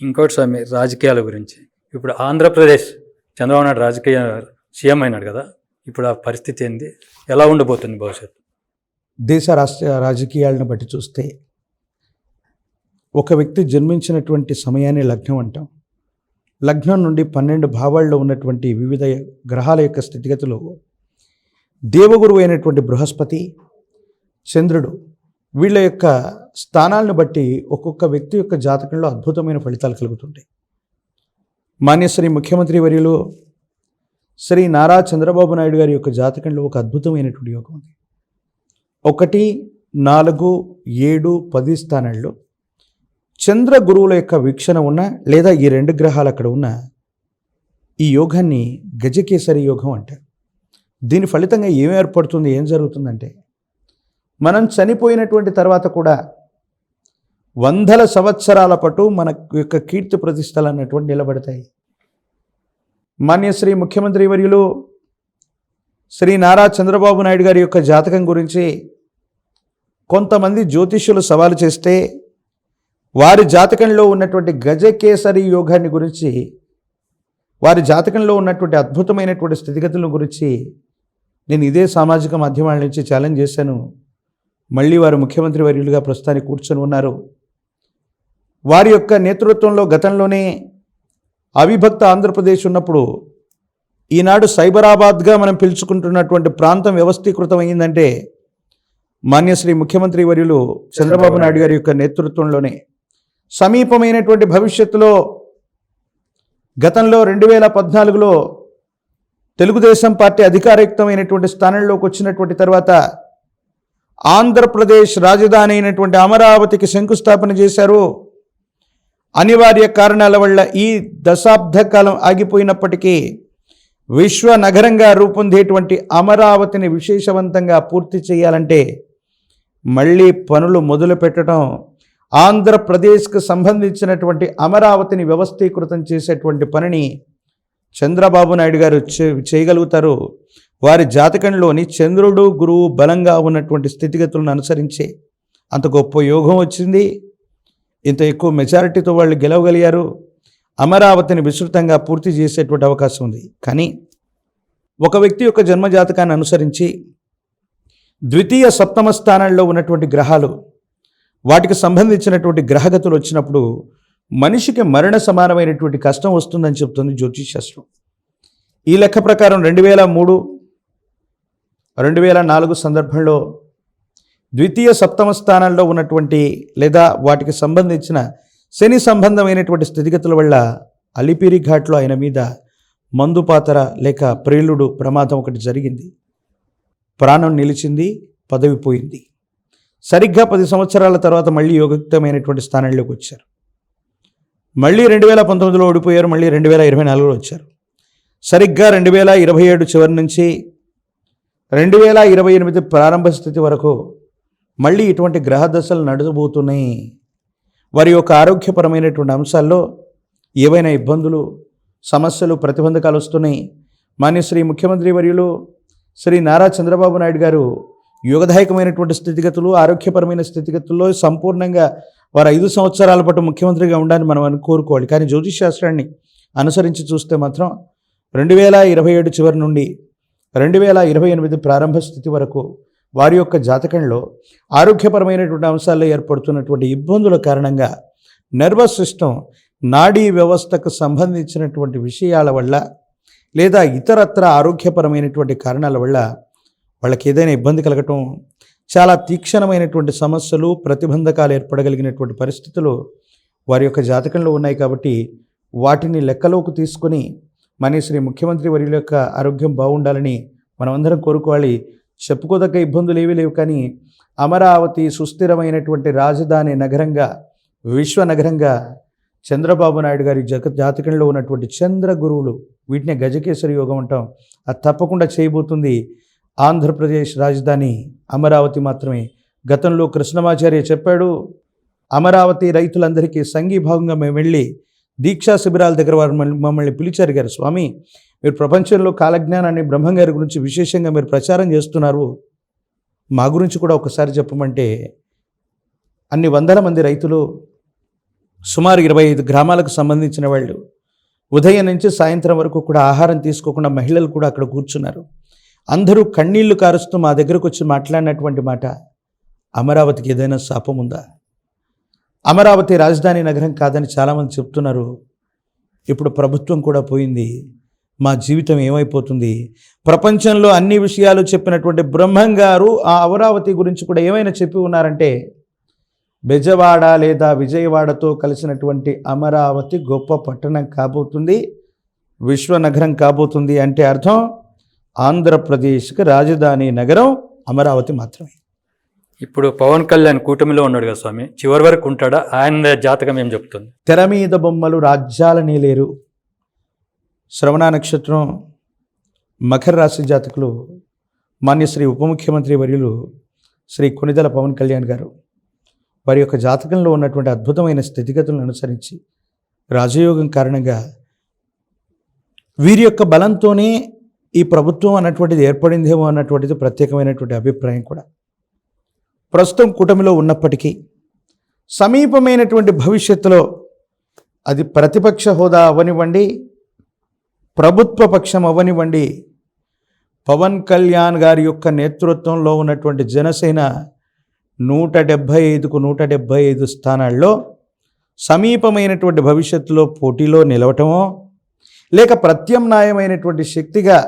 ఇంకోటి స్వామి రాజకీయాల గురించి. ఇప్పుడు ఆంధ్రప్రదేశ్ చంద్రబాబు నాయుడు రాజకీయ సీఎం అయినాడు కదా ఇప్పుడు ఆ పరిస్థితి ఏంది? ఎలా ఉండబోతుంది భవిష్యత్తు? దేశ రాష్ట్ర రాజకీయాలను బట్టి చూస్తే ఒక వ్యక్తి జన్మించినటువంటి సమయాన్ని లగ్నం అంటాం. లగ్నం నుండి పన్నెండు భావాల్లో ఉన్నటువంటి వివిధ గ్రహాల యొక్క స్థితిగతులు దేవగురువు అయినటువంటి బృహస్పతి చంద్రుడు వీళ్ళ యొక్క స్థానాలను బట్టి ఒక్కొక్క వ్యక్తి యొక్క జాతకంలో అద్భుతమైన ఫలితాలు కలుగుతుంటాయి. మాన్య శ్రీ ముఖ్యమంత్రి వర్యులు శ్రీ నారా చంద్రబాబు నాయుడు గారి యొక్క జాతకంలో ఒక అద్భుతమైనటువంటి యోగం ఉంది. ఒకటి నాలుగు ఏడు పది స్థానాల్లో చంద్ర గురువుల యొక్క వీక్షణ ఉన్న లేదా ఈ రెండు గ్రహాలు అక్కడ ఉన్న ఈ యోగాన్ని గజకేసరి యోగం అంటారు. దీని ఫలితంగా ఏం ఏర్పడుతుంది ఏం జరుగుతుందంటే మనం చనిపోయినటువంటి తర్వాత కూడా వందల సంవత్సరాల పాటు మన యొక్క కీర్తి ప్రతిష్టలు అన్నటువంటి నిలబడతాయి. మాన్యశ్రీ ముఖ్యమంత్రి వర్యులు శ్రీ నారా చంద్రబాబు నాయుడు గారి యొక్క జాతకం గురించి కొంతమంది జ్యోతిష్యులు సవాలు చేస్తే వారి జాతకంలో ఉన్నటువంటి గజకేసరి యోగాన్ని గురించి వారి జాతకంలో ఉన్నటువంటి అద్భుతమైనటువంటి స్థితిగతుల గురించి నేను ఇదే సామాజిక మాధ్యమాల నుంచి ఛాలెంజ్ చేశాను. మళ్ళీ వారు ముఖ్యమంత్రి వర్యులుగా ప్రస్తుతానికి కూర్చొని ఉన్నారు. వారి యొక్క నేతృత్వంలో గతంలోనే అవిభక్త ఆంధ్రప్రదేశ్ ఉన్నప్పుడు ఈనాడు సైబరాబాద్గా మనం పిలుచుకుంటున్నటువంటి ప్రాంతం వ్యవస్థీకృతమైందంటే మాన్యశ్రీ ముఖ్యమంత్రి వర్యులు చంద్రబాబు నాయుడు గారి యొక్క నేతృత్వంలోనే. సమీపమైనటువంటి భవిష్యత్తులో గతంలో రెండు వేల పద్నాలుగులో తెలుగుదేశం పార్టీ అధికారయుక్తమైనటువంటి స్థానంలోకి వచ్చినటువంటి తర్వాత ఆంధ్రప్రదేశ్ రాజధాని అయినటువంటి అమరావతికి శంకుస్థాపన చేశారు. అనివార్య కారణాల వల్ల ఈ దశాబ్ద కాలం ఆగిపోయినప్పటికీ విశ్వ నగరంగా రూపొందేటువంటి అమరావతిని విశేషవంతంగా పూర్తి చేయాలంటే మళ్ళీ పనులు మొదలు పెట్టడం ఆంధ్రప్రదేశ్కు సంబంధించినటువంటి అమరావతిని వ్యవస్థీకృతం చేసేటువంటి పనిని చంద్రబాబు నాయుడు గారు చేయగలుగుతారు. వారి జాతకంలోని చంద్రుడు గురువు బలంగా ఉన్నటువంటి స్థితిగతులను అనుసరించే అంత గొప్ప యోగం వచ్చింది. ఇంత ఎక్కువ మెజారిటీతో వాళ్ళు గెలవగలిగారు. అమరావతిని విస్తృతంగా పూర్తి చేసేటువంటి అవకాశం ఉంది. కానీ ఒక వ్యక్తి యొక్క జన్మజాతకాన్ని అనుసరించి ద్వితీయ సప్తమ స్థానాల్లో ఉన్నటువంటి గ్రహాలు వాటికి సంబంధించినటువంటి గ్రహగతులు వచ్చినప్పుడు మనిషికి మరణ సమానమైనటువంటి కష్టం వస్తుందని చెప్తుంది జ్యోతిషాస్త్రం ఈ లెక్క ప్రకారం రెండు వేల మూడు రెండు వేల నాలుగు సందర్భంలో ద్వితీయ సప్తమ స్థానాల్లో ఉన్నటువంటి లేదా వాటికి సంబంధించిన శని సంబంధమైనటువంటి స్థితిగతుల వల్ల అలిపిరి ఘాట్లో ఆయన మీద మందుపాతర లేక ప్రేలుడు ప్రమాదం ఒకటి జరిగింది. ప్రాణం నిలిచింది పదవి పోయింది. సరిగ్గా పది సంవత్సరాల తర్వాత మళ్ళీ యోగయుక్తమైనటువంటి స్థానంలోకి వచ్చారు. మళ్ళీ రెండు వేల పంతొమ్మిదిలో ఓడిపోయారు మళ్ళీ రెండు వేల ఇరవై నాలుగులో వచ్చారు. సరిగ్గా రెండు వేల ఇరవై ఏడు చివరి నుంచి రెండు వేల ఇరవై ఎనిమిది ప్రారంభ స్థితి వరకు మళ్ళీ ఇటువంటి గ్రహ దశలు నడవబోతున్నాయి వారి యొక్క ఆరోగ్యపరమైనటువంటి అంశాల్లో ఏవైనా ఇబ్బందులు సమస్యలు ప్రతిబంధకాలు వస్తున్నాయి. మాన్య శ్రీ ముఖ్యమంత్రి వర్యులు శ్రీ నారా చంద్రబాబు నాయుడు గారు యోగదాయకమైనటువంటి స్థితిగతులు ఆరోగ్యపరమైన స్థితిగతుల్లో సంపూర్ణంగా వారు ఐదు సంవత్సరాల పాటు ముఖ్యమంత్రిగా ఉండాలని మనం అని కోరుకోవాలి. కానీ జ్యోతిష్ శాస్త్రాన్ని అనుసరించి చూస్తే మాత్రం రెండు వేల ఇరవై ఏడు చివరి నుండి రెండు వేల ఇరవై ఎనిమిది ప్రారంభ స్థితి వరకు వారి యొక్క జాతకంలో ఆరోగ్యపరమైనటువంటి అంశాల్లో ఏర్పడుతున్నటువంటి ఇబ్బందుల కారణంగా నర్వస్ సిస్టమ్ నాడీ వ్యవస్థకు సంబంధించినటువంటి విషయాల వల్ల లేదా ఇతరత్ర ఆరోగ్యపరమైనటువంటి కారణాల వల్ల వాళ్ళకి ఏదైనా ఇబ్బంది కలగటం చాలా తీక్షణమైనటువంటి సమస్యలు ప్రతిబంధకాలు ఏర్పడగలిగినటువంటి పరిస్థితులు వారి యొక్క జాతకంలో ఉన్నాయి కాబట్టి వాటిని లెక్కలోకి తీసుకొని మనీ శ్రీ ముఖ్యమంత్రి వర్యుల యొక్క ఆరోగ్యం బాగుండాలని మనమందరం కోరుకోవాలి. చెప్పుకోదగ్గ ఇబ్బందులు ఏవీ లేవు. కానీ అమరావతి సుస్థిరమైనటువంటి రాజధాని నగరంగా విశ్వ నగరంగా చంద్రబాబు నాయుడు గారి జగ జాతకంలో ఉన్నటువంటి చంద్ర గురువులు వీటిని గజకేశ్వరి యోగం అంటాం. అది తప్పకుండా చేయబోతుంది. ఆంధ్రప్రదేశ్ రాజధాని అమరావతి మాత్రమే. గతంలో కృష్ణమాచార్య చెప్పాడు అమరావతి రైతులందరికీ సంఘీభావంగా మేము వెళ్ళి దీక్షా శిబిరాల దగ్గర వారు మమ్మల్ని- మమ్మల్ని పిలిచారు గారు స్వామి మీరు ప్రపంచంలో కాలజ్ఞానాన్ని బ్రహ్మం గారి గురించి విశేషంగా మీరు ప్రచారం చేస్తున్నారు. మా గురించి కూడా ఒకసారి చెప్పమంటే అన్ని వందల మంది రైతులు సుమారు ఇరవై ఐదు గ్రామాలకు సంబంధించిన వాళ్ళు ఉదయం నుంచి సాయంత్రం వరకు కూడా ఆహారం తీసుకోకుండా మహిళలు కూడా అక్కడ కూర్చున్నారు. అందరూ కన్నీళ్ళు కారుస్తూ మా దగ్గరకు వచ్చి మాట్లాడినటువంటి మాట అమరావతికి ఏదైనా శాపం ఉందా? అమరావతి రాజధాని నగరం కాదని చాలామంది చెప్తున్నారు. ఇప్పుడు ప్రభుత్వం కూడా పోయింది. మా జీవితం ఏమైపోతుంది? ప్రపంచంలో అన్ని విషయాలు చెప్పినటువంటి బ్రహ్మం గారు ఆ అమరావతి గురించి కూడా ఏమైనా చెప్పి ఉన్నారంటే బెజవాడ లేదా విజయవాడతో కలిసినటువంటి అమరావతి గొప్ప పట్టణం కాబోతుంది విశ్వనగరం కాబోతుంది అంటే అర్థం ఆంధ్రప్రదేశ్కి రాజధాని నగరం అమరావతి మాత్రమే. ఇప్పుడు పవన్ కళ్యాణ్ కూటమిలో ఉన్నాడు కదా స్వామి. చివరి వరకు ఉంటాడా? ఆయన జాతకం ఏం చెప్తుంది? తెర మీద బొమ్మలు రాజ్యాలనే లేరు శ్రవణ నక్షత్రం మకర రాశి జాతకులు మాన్య శ్రీ ఉప ముఖ్యమంత్రి వర్యులు శ్రీ కొనిదల పవన్ కళ్యాణ్ గారు. వారి యొక్క జాతకంలో ఉన్నటువంటి అద్భుతమైన స్థితిగతులను అనుసరించి రాజయోగం కారణంగా వీరి యొక్క బలంతోనే ఈ ప్రభుత్వం అన్నటువంటిది ఏర్పడిందేమో అన్నటువంటిది ప్రత్యేకమైనటువంటి అభిప్రాయం కూడా. ప్రస్తుతం కూటమిలో ఉన్నప్పటికీ సమీపమైనటువంటి భవిష్యత్తులో అది ప్రతిపక్ష హోదా అవనివ్వండి ప్రభుత్వ పక్షం అవనివ్వండి పవన్ కళ్యాణ్ గారి యొక్క నేతృత్వంలో ఉన్నటువంటి జనసేన నూట డెబ్భై ఐదుకు నూట డెబ్భై ఐదు స్థానాల్లో సమీపమైనటువంటి భవిష్యత్తులో పోటీలో నిలవటమో లేక ప్రత్యామ్నాయమైనటువంటి శక్తిగా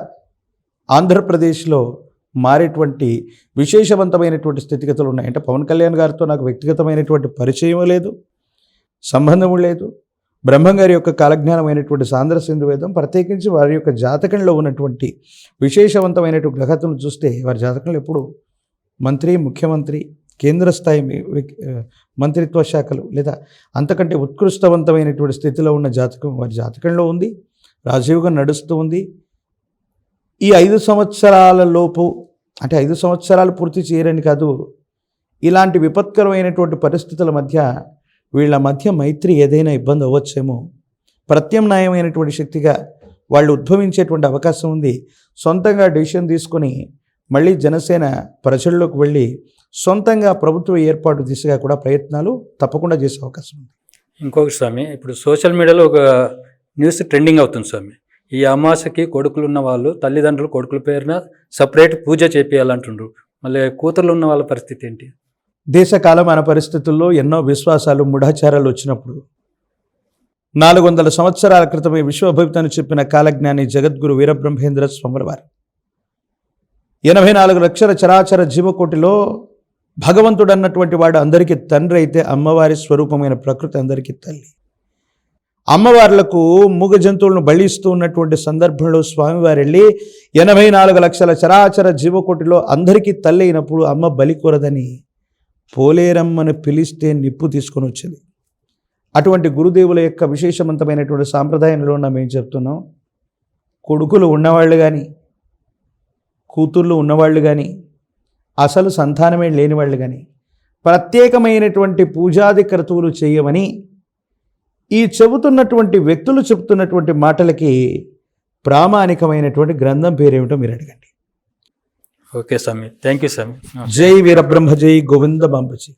ఆంధ్రప్రదేశ్లో మారేటువంటి విశేషవంతమైనటువంటి స్థితిగతులు ఉన్నాయి. అంటే పవన్ కళ్యాణ్ గారితో నాకు వ్యక్తిగతమైనటువంటి పరిచయం లేదు సంబంధము లేదు. బ్రహ్మం గారి యొక్క కాలజ్ఞానమైనటువంటి సాంద్ర సింధు వేదం ప్రత్యేకించి వారి యొక్క జాతకంలో ఉన్నటువంటి విశేషవంతమైనటువంటి గ్రహతను చూస్తే వారి జాతకంలో ఎప్పుడు మంత్రి ముఖ్యమంత్రి కేంద్ర స్థాయి మంత్రిత్వ శాఖలు లేదా అంతకంటే ఉత్కృష్టవంతమైనటువంటి స్థితిలో ఉన్న జాతకం వారి జాతకంలో ఉంది. రాజయోగం నడుస్తూ ఉంది. ఈ ఐదు సంవత్సరాల లోపు అంటే ఐదు సంవత్సరాలు పూర్తి చేయరని కాదు ఇలాంటి విపత్కరమైనటువంటి పరిస్థితుల మధ్య వీళ్ళ మధ్య మైత్రి ఏదైనా ఇబ్బంది అవ్వచ్చేమో. ప్రత్యామ్నాయమైనటువంటి శక్తిగా వాళ్ళు ఉద్భవించేటువంటి అవకాశం ఉంది. సొంతంగా డిసిషన్ తీసుకొని మళ్ళీ జనసేన ప్రజల్లోకి వెళ్ళి సొంతంగా ప్రభుత్వ ఏర్పాటు దిశగా కూడా ప్రయత్నాలు తప్పకుండా చేసే అవకాశం ఉంది. ఇంకొక స్వామి ఇప్పుడు సోషల్ మీడియాలో ఒక న్యూస్ ట్రెండింగ్ అవుతుంది స్వామి. ఈ అమాసకి కొడుకులు ఉన్న వాళ్ళు తల్లిదండ్రులు కొడుకుల పేరున సపరేట్ పూజ చేపియాలంటుండ్రు. మళ్ళీ కూతుర్లు ఉన్న వాళ్ళ పరిస్థితి ఏంటి? దేశకాలం మన పరిస్థితుల్లో ఎన్నో విశ్వాసాలు మూఢాచారాలు వచ్చినప్పుడు నాలుగు వందల సంవత్సరాల క్రితమే విశ్వభవితను చెప్పిన కాలజ్ఞాని జగద్గురు వీరబ్రహ్మేంద్ర స్వాముల వారు ఎనభై నాలుగు లక్షల చరాచర జీవకోటిలో భగవంతుడు అన్నటువంటి వాడు అందరికీ తండ్రి అయితే అమ్మవారి స్వరూపమైన ప్రకృతి అందరికీ తల్లి. అమ్మవార్లకు మూగ జంతువులను బలిస్తూ ఉన్నటువంటి సందర్భంలో స్వామివారు వెళ్ళి ఎనభై నాలుగు లక్షల చరాచర జీవకోటిలో అందరికీ తల్లి అయినప్పుడు అమ్మ బలికూరదని పోలేరమ్మను పిలిస్తే నిప్పు తీసుకొని వచ్చింది. అటువంటి గురుదేవుల యొక్క విశేషవంతమైనటువంటి సాంప్రదాయంలో ఉన్న మేము చెప్తున్నాం? కొడుకులు ఉన్నవాళ్ళు కానీ కూతుళ్ళు ఉన్నవాళ్ళు కానీ అసలు సంతానమే లేని వాళ్ళు కానీ ప్రత్యేకమైనటువంటి పూజాది క్రతువులు చేయమని ఈ చెబుతున్నటువంటి వ్యక్తులు చెబుతున్నటువంటి మాటలకి ప్రామాణికమైనటువంటి గ్రంథం పేరేమిటో మీరు అడగండి. ఓకే స్వామి. థ్యాంక్ యూ స్వామి. జై వీరబ్రహ్మ జై గోవింద బాంబజీ.